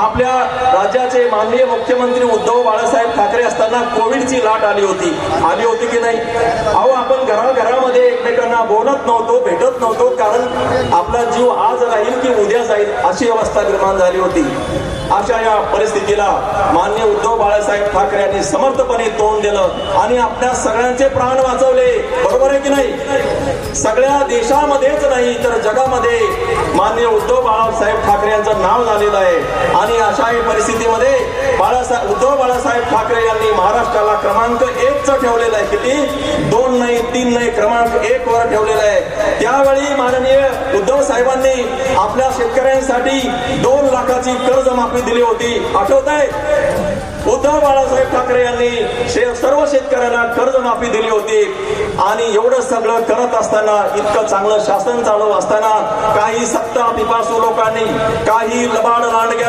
आपल्या राज्याचे माननीय मुख्यमंत्री उद्धव बाळासाहेब ठाकरे असताना कोविडची लाट आली होती. आली होती की नाही? अहो आपण घराघरामध्ये एकमेकांना बोलत नव्हतो भेटत नव्हतो कारण आपला जीव आज राहील की उद्या जाईल अशी अवस्था निर्माण झाली होती. अशा या परिस्थितीला मान्य उद्धव बाळासाहेब ठाकरे यांनी समर्थपणे तोंड दिलं आणि आपल्या सगळ्यांचे प्राण वाचवले. बरोबर आहे की नाही? सगळ्या देशामध्येच नाही तर जगामध्ये मान्य उद्धव बाळासाहेब ठाकरे यांचं नाव झालेलं आहे. अशाही अशा परिस्थितीमध्ये बाळासाहेब उद्धव बाळासाहेब ठाकरे यांनी महाराष्ट्राला क्रमांक एकच ठेवलेला आहे. किती? दोन नाही तीन नाही क्रमांक एक वर ठेवलेला आहे. त्यावेळी माननीय उद्धव साहेबांनी आपल्या शेतकऱ्यांसाठी दोन लाखाची कर्जमाफी दिली होती. आठवत आहे उद्धव बाळासाहेब ठाकरे यांनी सर्व शेतकऱ्यांना कर्जमाफी दिली होती. आणि एवढं सगळं करत असताना इतकं चांगलं शासन चालू असताना काही सत्ता पिपासू लोकांनी काही लबाड लांडग्या